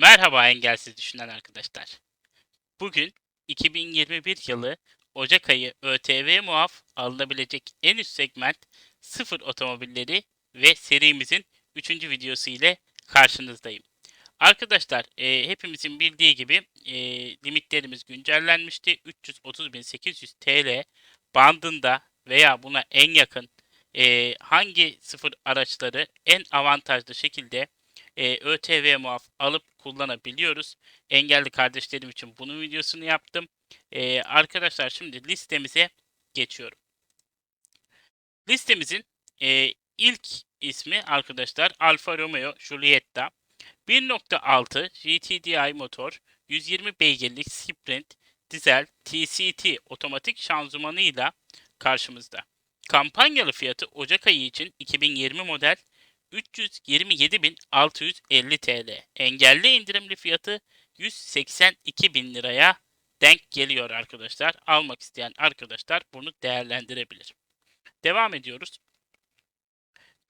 Merhaba engelsiz düşünen arkadaşlar. Bugün 2021 yılı Ocak ayı ÖTV muaf alınabilecek en üst segment sıfır otomobilleri ve serimizin 3. videosu ile karşınızdayım. Arkadaşlar e, hepimizin bildiği gibi e, limitlerimiz güncellenmişti. 330.800 TL bandında veya buna en yakın e, hangi sıfır araçları en avantajlı şekilde e, ÖTV muaf alıp kullanabiliyoruz. Engelli kardeşlerim için bunun videosunu yaptım. E, arkadaşlar şimdi listemize geçiyorum. Listemizin e, ilk ismi arkadaşlar Alfa Romeo Giulietta. 1.6 GTDI motor, 120 beygirlik Sprint dizel TCT otomatik şanzımanıyla karşımızda. Kampanyalı fiyatı Ocak ayı için 2020 model 327.650 TL. Engelli indirimli fiyatı 182.000 liraya denk geliyor arkadaşlar. Almak isteyen arkadaşlar bunu değerlendirebilir. Devam ediyoruz.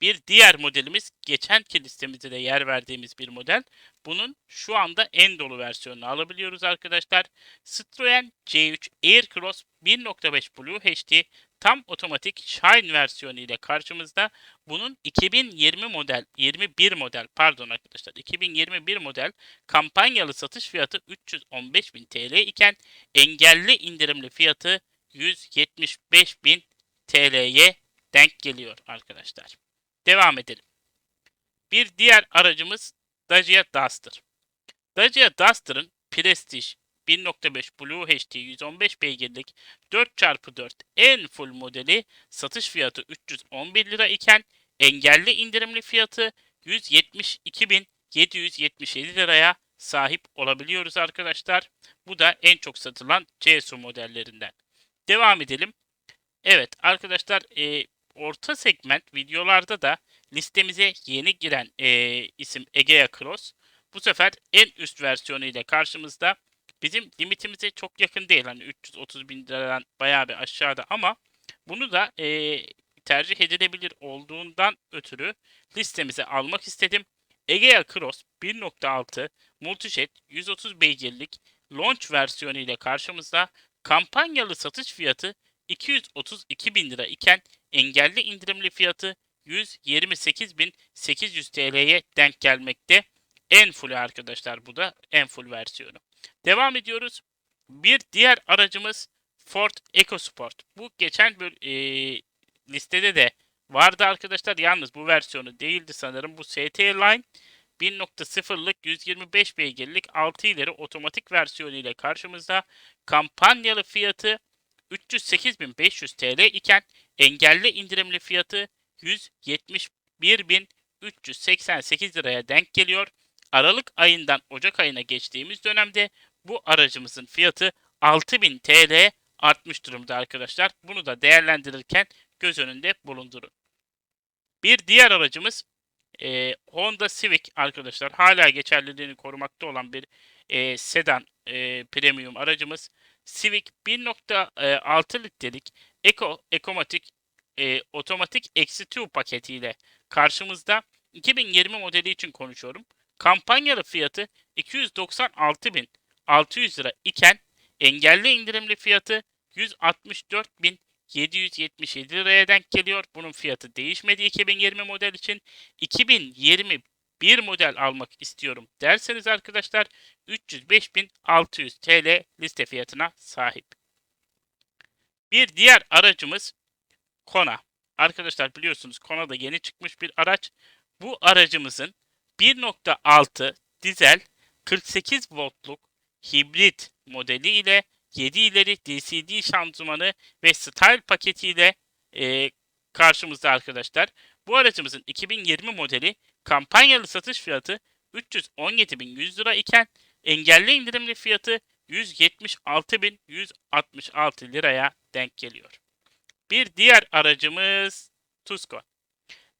Bir diğer modelimiz geçenki listemizde de yer verdiğimiz bir model. Bunun şu anda en dolu versiyonunu alabiliyoruz arkadaşlar. Citroen C3 Aircross 1.5 Blue HD tam otomatik Shine versiyonu ile karşımızda. Bunun 2020 model, 21 model pardon arkadaşlar 2021 model kampanyalı satış fiyatı 315.000 TL iken engelli indirimli fiyatı 175.000 TL'ye denk geliyor arkadaşlar. Devam edelim. Bir diğer aracımız Dacia Duster. Dacia Duster'ın Prestige 1.5 Blue HD 115 beygirlik 4x4 en full modeli satış fiyatı 311 lira iken engelli indirimli fiyatı 172.777 liraya sahip olabiliyoruz arkadaşlar. Bu da en çok satılan CSU modellerinden. Devam edelim. Evet arkadaşlar e, orta segment videolarda da listemize yeni giren e, isim Egea Cross. Bu sefer en üst versiyonu ile karşımızda. Bizim limitimize çok yakın değil. Hani 330 bin liradan bayağı bir aşağıda ama bunu da e, tercih edilebilir olduğundan ötürü listemize almak istedim. Egea Cross 1.6 Multijet 130 beygirlik launch versiyonu ile karşımızda kampanyalı satış fiyatı 232 bin lira iken engelli indirimli fiyatı 128.800 TL'ye denk gelmekte. En full arkadaşlar bu da en full versiyonu. Devam ediyoruz. Bir diğer aracımız Ford EcoSport. Bu geçen böl e, listede de vardı arkadaşlar. Yalnız bu versiyonu değildi sanırım. Bu ST Line 1.0'lık 125 beygirlik 6 ileri otomatik versiyonu ile karşımızda kampanyalı fiyatı 308.500 TL iken engelli indirimli fiyatı 171.388 liraya denk geliyor. Aralık ayından Ocak ayına geçtiğimiz dönemde bu aracımızın fiyatı 6000 TL artmış durumda arkadaşlar. Bunu da değerlendirirken göz önünde bulundurun. Bir diğer aracımız e, Honda Civic arkadaşlar. Hala geçerliliğini korumakta olan bir e, sedan e, premium aracımız. Civic 1.6 litrelik Eco Ekomatik e, otomatik eksi 2 paketiyle karşımızda 2020 modeli için konuşuyorum. Kampanyalı fiyatı 296.600 lira iken engelli indirimli fiyatı 164.777 liraya denk geliyor. Bunun fiyatı değişmedi 2020 model için. 2021 model almak istiyorum derseniz arkadaşlar 305.600 TL liste fiyatına sahip. Bir diğer aracımız Kona. Arkadaşlar biliyorsunuz Kona da yeni çıkmış bir araç. Bu aracımızın 1.6 dizel 48 voltluk hibrit modeli ile 7 ileri DCD şanzımanı ve style paketiyle e, karşımızda arkadaşlar. Bu aracımızın 2020 modeli kampanyalı satış fiyatı 317.100 lira iken engelli indirimli fiyatı 176.166 liraya denk geliyor. Bir diğer aracımız Tucson.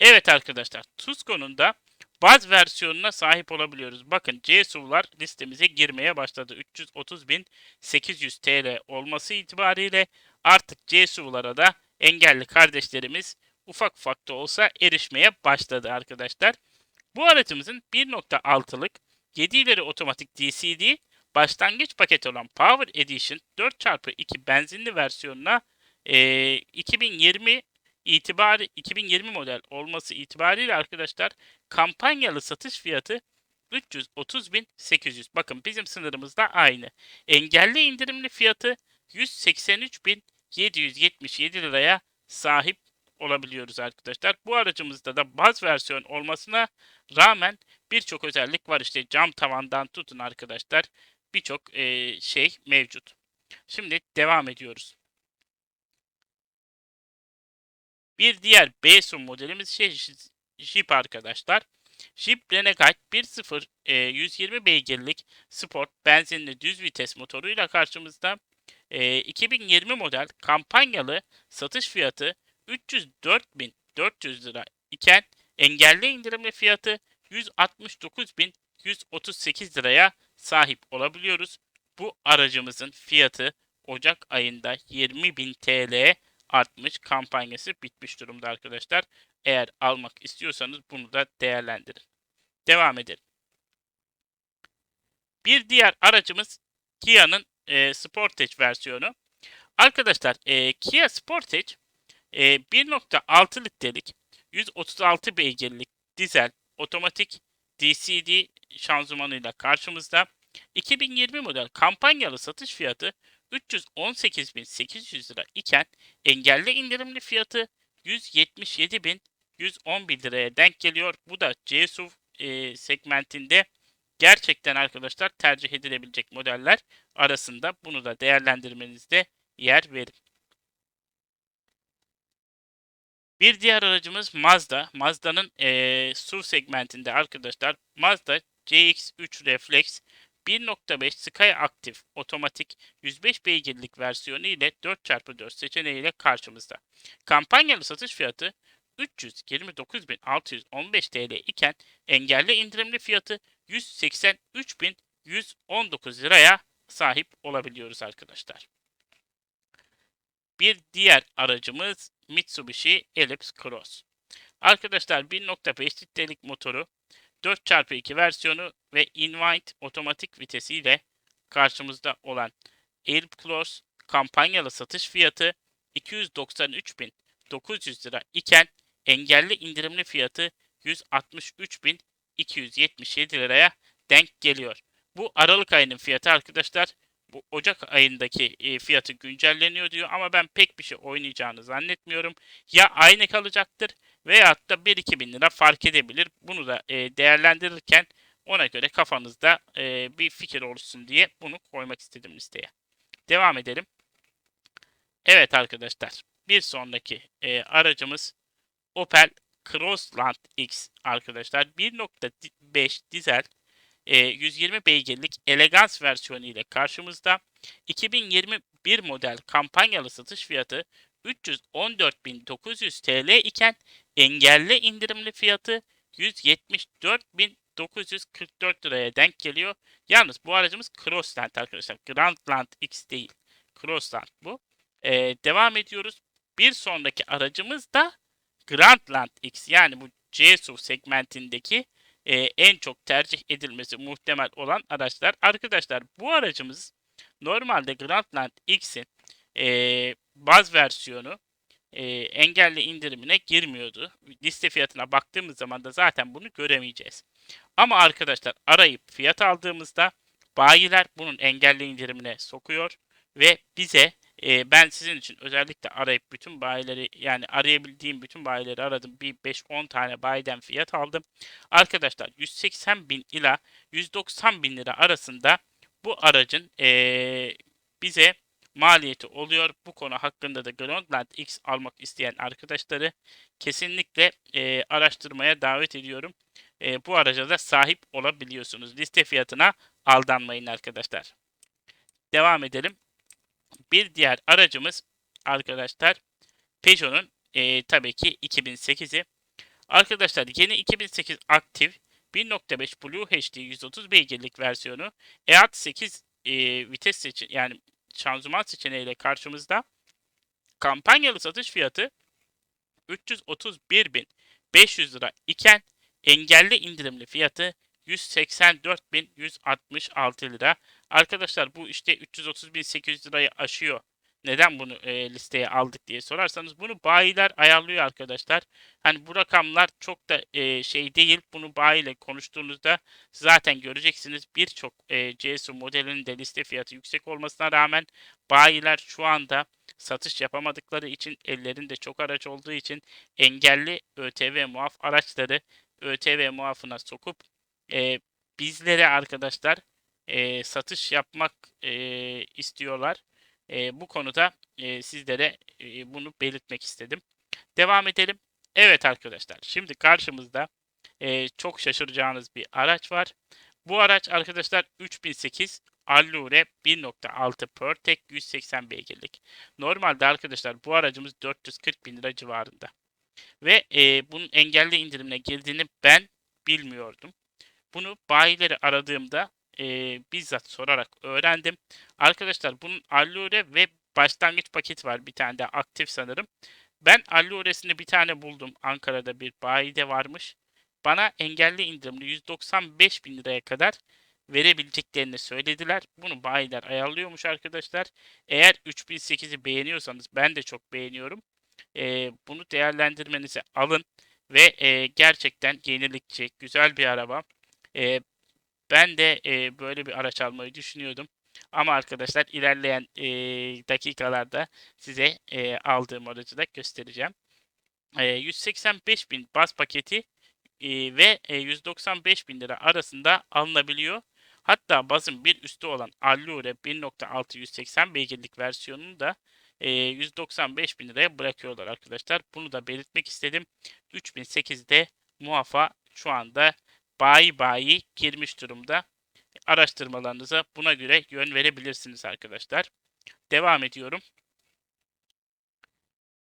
Evet arkadaşlar Tucson'un da baz versiyonuna sahip olabiliyoruz. Bakın C-SUV'lar listemize girmeye başladı. 330.800 TL olması itibariyle artık C-SUV'lara da engelli kardeşlerimiz ufak ufak da olsa erişmeye başladı arkadaşlar. Bu aracımızın 1.6'lık 7 ileri otomatik DCD başlangıç paketi olan Power Edition 4x2 benzinli versiyonuna e, 2020 itibarı 2020 model olması itibariyle arkadaşlar kampanyalı satış fiyatı 330.800. Bakın bizim sınırımız da aynı. Engelli indirimli fiyatı 183.777 liraya sahip olabiliyoruz arkadaşlar. Bu aracımızda da baz versiyon olmasına rağmen birçok özellik var. İşte cam tavandan tutun arkadaşlar. Birçok e, şey mevcut. Şimdi devam ediyoruz. Bir diğer B-Sun modelimiz şey Jeep arkadaşlar. Jeep Renegade 1.0 e, 120 beygirlik sport benzinli düz vites motoruyla karşımızda. E, 2020 model kampanyalı satış fiyatı 304.400 lira iken engelli indirimli fiyatı 169.138 liraya sahip olabiliyoruz. Bu aracımızın fiyatı Ocak ayında 20.000 TL artmış kampanyası bitmiş durumda arkadaşlar. Eğer almak istiyorsanız bunu da değerlendirin. Devam edelim. Bir diğer aracımız Kia'nın e, Sportage versiyonu. Arkadaşlar e, Kia Sportage e, 1.6 litrelik 136 beygirlik dizel otomatik DCD şanzımanıyla karşımızda. 2020 model kampanyalı satış fiyatı 318.800 lira iken engelli indirimli fiyatı 177.111 liraya denk geliyor. Bu da CSUV e, segmentinde gerçekten arkadaşlar tercih edilebilecek modeller arasında bunu da değerlendirmenizde yer verin. Bir diğer aracımız Mazda. Mazda'nın e, SUV segmentinde arkadaşlar Mazda CX-3 Reflex 1.5 Sky Active otomatik 105 beygirlik versiyonu ile 4x4 seçeneğiyle karşımızda. Kampanyalı satış fiyatı 329.615 TL iken engelli indirimli fiyatı 183.119 liraya sahip olabiliyoruz arkadaşlar. Bir diğer aracımız Mitsubishi Ellipse Cross. Arkadaşlar 1.5 litrelik motoru 4x2 versiyonu ve Invite otomatik vitesiyle karşımızda olan Ellipse Cross kampanyalı satış fiyatı 293.900 lira iken engelli indirimli fiyatı 163.277 liraya denk geliyor. Bu Aralık ayının fiyatı arkadaşlar bu Ocak ayındaki e, fiyatı güncelleniyor diyor ama ben pek bir şey oynayacağını zannetmiyorum. Ya aynı kalacaktır veyahut da 1-2 bin lira fark edebilir. Bunu da e, değerlendirirken ona göre kafanızda e, bir fikir oluşsun diye bunu koymak istedim listeye. Devam edelim. Evet arkadaşlar bir sonraki aracımız Opel Crossland X arkadaşlar 1.5 dizel 120 beygirlik elegans versiyonu ile karşımızda 2021 model kampanyalı satış fiyatı 314.900 TL iken engelli indirimli fiyatı 174.944 liraya denk geliyor. Yalnız bu aracımız Crossland arkadaşlar. Grandland X değil. Crossland bu. Ee, devam ediyoruz. Bir sonraki aracımız da Grandland X yani bu C-SUV segmentindeki e, en çok tercih edilmesi muhtemel olan araçlar. Arkadaşlar bu aracımız normalde Grandland X'in e, baz versiyonu e, engelli indirimine girmiyordu. Liste fiyatına baktığımız zaman da zaten bunu göremeyeceğiz. Ama arkadaşlar arayıp fiyat aldığımızda bayiler bunun engelli indirimine sokuyor ve bize e, ben sizin için özellikle arayıp bütün bayileri yani arayabildiğim bütün bayileri aradım. Bir 5-10 tane bayiden fiyat aldım. Arkadaşlar 180 bin ila 190 bin lira arasında bu aracın e, bize maliyeti oluyor. Bu konu hakkında da Groundland X almak isteyen arkadaşları kesinlikle e, araştırmaya davet ediyorum. E, bu araca da sahip olabiliyorsunuz. Liste fiyatına aldanmayın arkadaşlar. Devam edelim. Bir diğer aracımız arkadaşlar Peugeot'un e, tabii ki 2008'i. Arkadaşlar yeni 2008 aktif 1.5 Blue HD 130 beygirlik versiyonu EAT 8 e, vites seçen yani şanzıman seçeneğiyle karşımızda. Kampanyalı satış fiyatı 331.500 lira iken engelli indirimli fiyatı 184.166 lira. Arkadaşlar bu işte 330.800 lirayı aşıyor. Neden bunu e, listeye aldık diye sorarsanız bunu bayiler ayarlıyor arkadaşlar. Hani bu rakamlar çok da e, şey değil. Bunu bayiyle konuştuğunuzda zaten göreceksiniz. Birçok e, CSU modelinin de liste fiyatı yüksek olmasına rağmen bayiler şu anda satış yapamadıkları için ellerinde çok araç olduğu için engelli ÖTV muaf araçları ÖTV muafına sokup e, bizlere arkadaşlar e, satış yapmak e, istiyorlar. E, bu konuda e, sizlere e, bunu belirtmek istedim. Devam edelim. Evet arkadaşlar şimdi karşımızda e, çok şaşıracağınız bir araç var. Bu araç arkadaşlar 3008 Allure 1.6 Pertek 180 beygirlik. Normalde arkadaşlar bu aracımız 440 bin lira civarında. Ve e, bunun engelli indirimine girdiğini ben bilmiyordum. Bunu bayileri aradığımda e, bizzat sorarak öğrendim. Arkadaşlar bunun Allure ve başlangıç paket var bir tane de aktif sanırım. Ben Allure'sini bir tane buldum. Ankara'da bir bayide varmış. Bana engelli indirimli 195 bin liraya kadar verebileceklerini söylediler. Bunu bayiler ayarlıyormuş arkadaşlar. Eğer 3008'i beğeniyorsanız ben de çok beğeniyorum. E, bunu değerlendirmenizi alın ve e, gerçekten yenilikçi, güzel bir araba. E, ben de e, böyle bir araç almayı düşünüyordum. Ama arkadaşlar ilerleyen e, dakikalarda size e, aldığım aracı da göstereceğim. E, 185 bin bas paketi e, ve e, 195 bin lira arasında alınabiliyor. Hatta bazın bir üstü olan Allure 1.6 180 beygirlik versiyonunu da e, 195 bin liraya bırakıyorlar arkadaşlar. Bunu da belirtmek istedim. 3008'de muafa şu anda bayi bayi girmiş durumda. Araştırmalarınıza buna göre yön verebilirsiniz arkadaşlar. Devam ediyorum.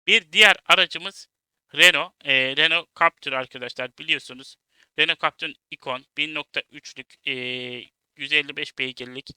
Bir diğer aracımız Renault. E, Renault Captur arkadaşlar biliyorsunuz. Renault Captur Icon 1.3'lük e, 155 beygirlik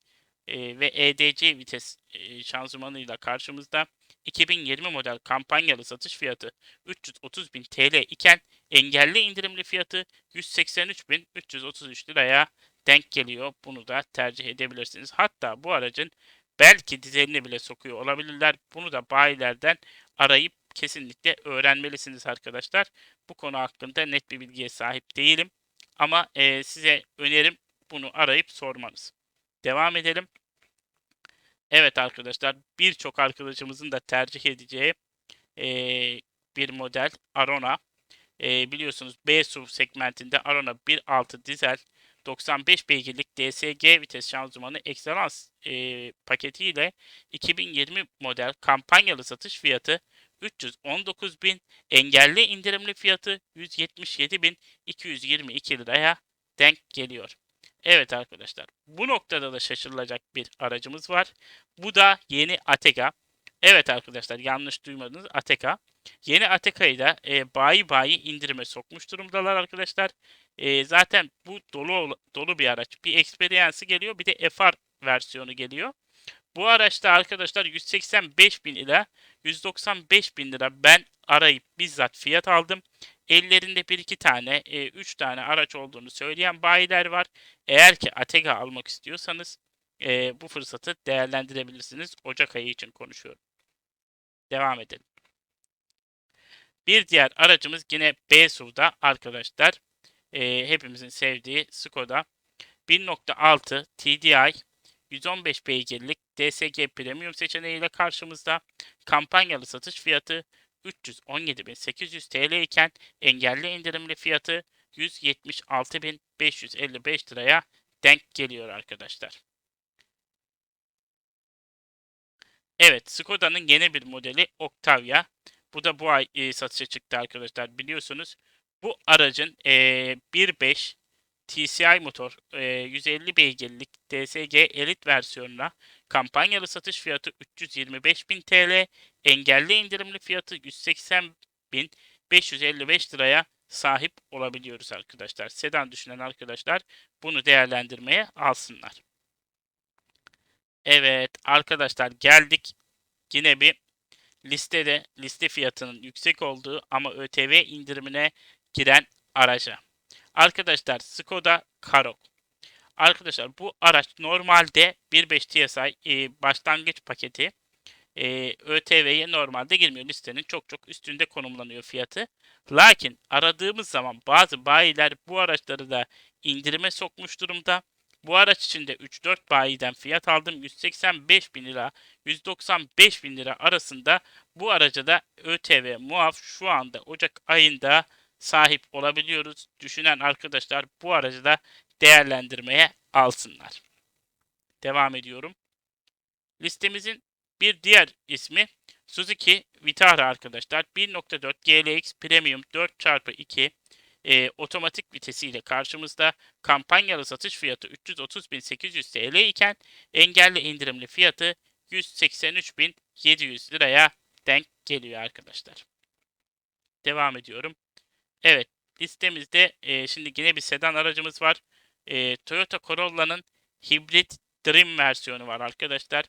e, ve EDC vites e, şanzımanıyla karşımızda 2020 model kampanyalı satış fiyatı 330 bin TL iken engelli indirimli fiyatı 183.333 liraya denk geliyor. Bunu da tercih edebilirsiniz. Hatta bu aracın belki dizelini bile sokuyor olabilirler. Bunu da bayilerden arayıp kesinlikle öğrenmelisiniz arkadaşlar. Bu konu hakkında net bir bilgiye sahip değilim. Ama e, size önerim bunu arayıp sormanız. Devam edelim. Evet arkadaşlar birçok arkadaşımızın da tercih edeceği e, bir model Arona. E, biliyorsunuz B SUV segmentinde Arona 1.6 dizel 95 beygirlik DSG vites şanzımanı Excellence e, paketiyle 2020 model kampanyalı satış fiyatı 319 bin, engelli indirimli fiyatı 177 bin 222 liraya denk geliyor. Evet arkadaşlar bu noktada da şaşırılacak bir aracımız var. Bu da yeni Atega. Evet arkadaşlar yanlış duymadınız Atega. Yeni Ateka'yı da e, bayi bayi indirime sokmuş durumdalar arkadaşlar. E, zaten bu dolu dolu bir araç. Bir Experience geliyor bir de FR versiyonu geliyor. Bu araçta arkadaşlar 185 bin ila 195 bin lira ben arayıp bizzat fiyat aldım. Ellerinde bir iki tane, e, üç tane araç olduğunu söyleyen bayiler var. Eğer ki Atega almak istiyorsanız e, bu fırsatı değerlendirebilirsiniz. Ocak ayı için konuşuyorum. Devam edelim. Bir diğer aracımız yine B SUV'da arkadaşlar. E, hepimizin sevdiği Skoda 1.6 TDI 115 beygirlik DSG Premium seçeneğiyle karşımızda kampanyalı satış fiyatı 317.800 TL iken engelli indirimli fiyatı 176.555 liraya denk geliyor arkadaşlar. Evet Skoda'nın yeni bir modeli Octavia. Bu da bu ay e, satışa çıktı arkadaşlar biliyorsunuz. Bu aracın e, 1.5 TCI motor e, 150 beygirlik DSG Elite versiyonuna kampanyalı satış fiyatı 325.000 TL, engelli indirimli fiyatı 180.555 liraya sahip olabiliyoruz arkadaşlar. Sedan düşünen arkadaşlar bunu değerlendirmeye alsınlar. Evet arkadaşlar geldik yine bir listede liste fiyatının yüksek olduğu ama ÖTV indirimine giren araca. Arkadaşlar Skoda Karoq. Arkadaşlar bu araç normalde 1.5 TSI e, başlangıç paketi e, ÖTV'ye normalde girmiyor. Listenin çok çok üstünde konumlanıyor fiyatı. Lakin aradığımız zaman bazı bayiler bu araçları da indirime sokmuş durumda. Bu araç için de 3-4 bayiden fiyat aldım. 185 bin lira, 195 bin lira arasında bu araca da ÖTV muaf şu anda Ocak ayında sahip olabiliyoruz. Düşünen arkadaşlar bu aracı da değerlendirmeye alsınlar. Devam ediyorum. Listemizin bir diğer ismi Suzuki Vitara arkadaşlar. 1.4 GLX Premium 4x2 e, otomatik vitesiyle karşımızda kampanyalı satış fiyatı 330.800 TL iken engelli indirimli fiyatı 183.700 liraya denk geliyor arkadaşlar. Devam ediyorum. Evet listemizde e, şimdi yine bir sedan aracımız var. E, Toyota Corolla'nın hibrit Dream versiyonu var arkadaşlar.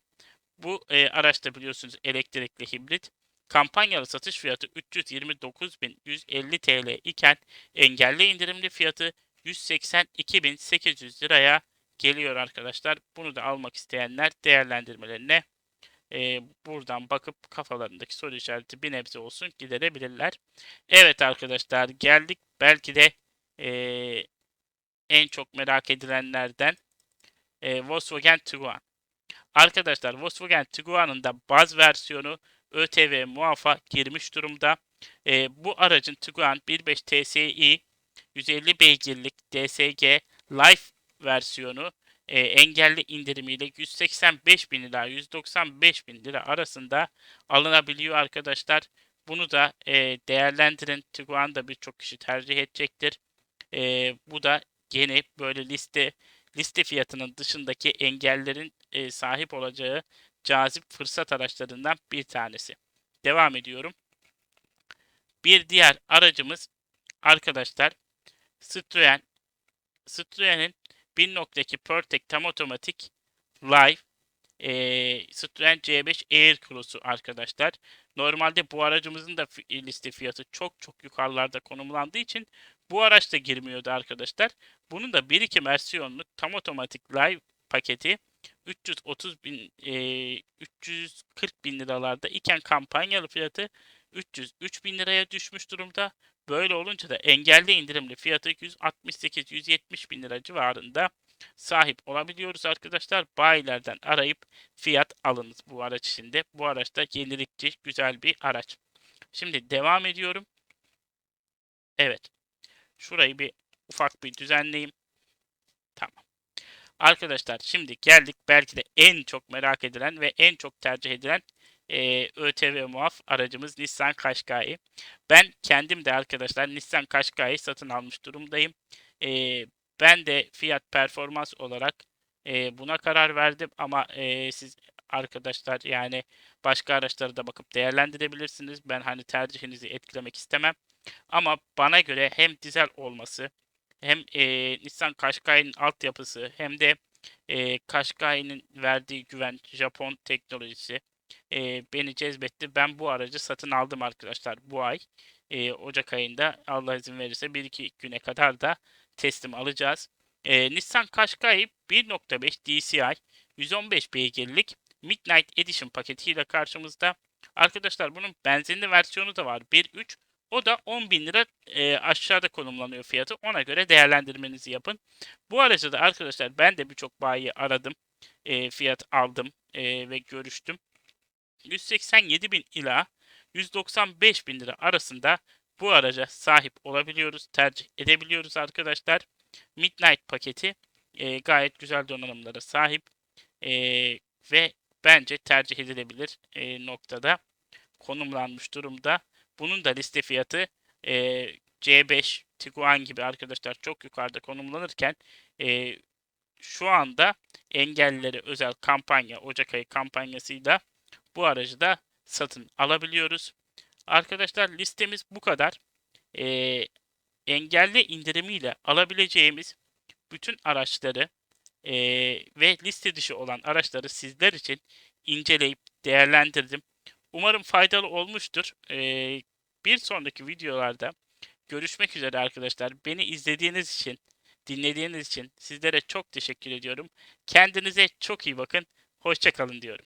Bu e, araçta biliyorsunuz elektrikli hibrit. Kampanyalı satış fiyatı 329.150 TL iken engelli indirimli fiyatı 182.800 liraya geliyor arkadaşlar. Bunu da almak isteyenler değerlendirmelerine e, buradan bakıp kafalarındaki soru işareti bir nebze olsun giderebilirler. Evet arkadaşlar geldik belki de e, en çok merak edilenlerden e, Volkswagen Tiguan. Arkadaşlar Volkswagen Tiguan'ın da baz versiyonu ÖTV muafa girmiş durumda. E, bu aracın Tiguan 1.5 TSI 150 beygirlik DSG Life versiyonu e, engelli indirimiyle 185 bin lira 195 bin lira arasında alınabiliyor arkadaşlar. Bunu da e, değerlendirin. Tiguan da birçok kişi tercih edecektir. E, bu da yeni böyle liste liste fiyatının dışındaki engellerin e, sahip olacağı cazip fırsat araçlarından bir tanesi. Devam ediyorum. Bir diğer aracımız arkadaşlar Citroen. Citroen'in 1.2 PureTech tam otomatik Live e, Citroen C5 Air Cross'u arkadaşlar. Normalde bu aracımızın da liste fiyatı çok çok yukarılarda konumlandığı için bu araç da girmiyordu arkadaşlar. Bunun da 1.2 versiyonlu tam otomatik Live paketi 330 bin, e, 340 bin liralarda iken kampanyalı fiyatı 303 bin liraya düşmüş durumda. Böyle olunca da engelli indirimli fiyatı 168-170 bin lira civarında sahip olabiliyoruz arkadaşlar. Bayilerden arayıp fiyat alınız bu araç içinde. Bu araçta yenilikçi güzel bir araç. Şimdi devam ediyorum. Evet. Şurayı bir ufak bir düzenleyeyim. Tamam. Arkadaşlar şimdi geldik belki de en çok merak edilen ve en çok tercih edilen e, ÖTV muaf aracımız Nissan Qashqai. Ben kendim de arkadaşlar Nissan Qashqai'yi satın almış durumdayım. E, ben de fiyat performans olarak e, buna karar verdim ama e, siz arkadaşlar yani başka araçları da bakıp değerlendirebilirsiniz. Ben hani tercihinizi etkilemek istemem. Ama bana göre hem dizel olması hem e, Nissan Qashqai'nin altyapısı hem de e, Qashqai'nin verdiği güven Japon teknolojisi e, beni cezbetti. Ben bu aracı satın aldım arkadaşlar bu ay. E, Ocak ayında Allah izin verirse 1-2 güne kadar da teslim alacağız. E, Nissan Qashqai 1.5 DCI 115 beygirlik Midnight Edition paketiyle karşımızda. Arkadaşlar bunun benzinli versiyonu da var. 1.3 o da 10 bin lira e, aşağıda konumlanıyor fiyatı. Ona göre değerlendirmenizi yapın. Bu aracı da arkadaşlar ben de birçok bayi aradım. E, fiyat aldım e, ve görüştüm. 187 bin ila 195 bin lira arasında bu araca sahip olabiliyoruz, tercih edebiliyoruz arkadaşlar. Midnight paketi e, gayet güzel donanımlara sahip e, ve bence tercih edilebilir e, noktada konumlanmış durumda. Bunun da liste fiyatı e, C5, Tiguan gibi arkadaşlar çok yukarıda konumlanırken e, şu anda engellilere özel kampanya, Ocak ayı kampanyasıyla bu aracı da satın alabiliyoruz. Arkadaşlar listemiz bu kadar. E, engelli indirimiyle alabileceğimiz bütün araçları e, ve liste dışı olan araçları sizler için inceleyip değerlendirdim. Umarım faydalı olmuştur. Ee, bir sonraki videolarda görüşmek üzere arkadaşlar. Beni izlediğiniz için, dinlediğiniz için sizlere çok teşekkür ediyorum. Kendinize çok iyi bakın. Hoşçakalın diyorum.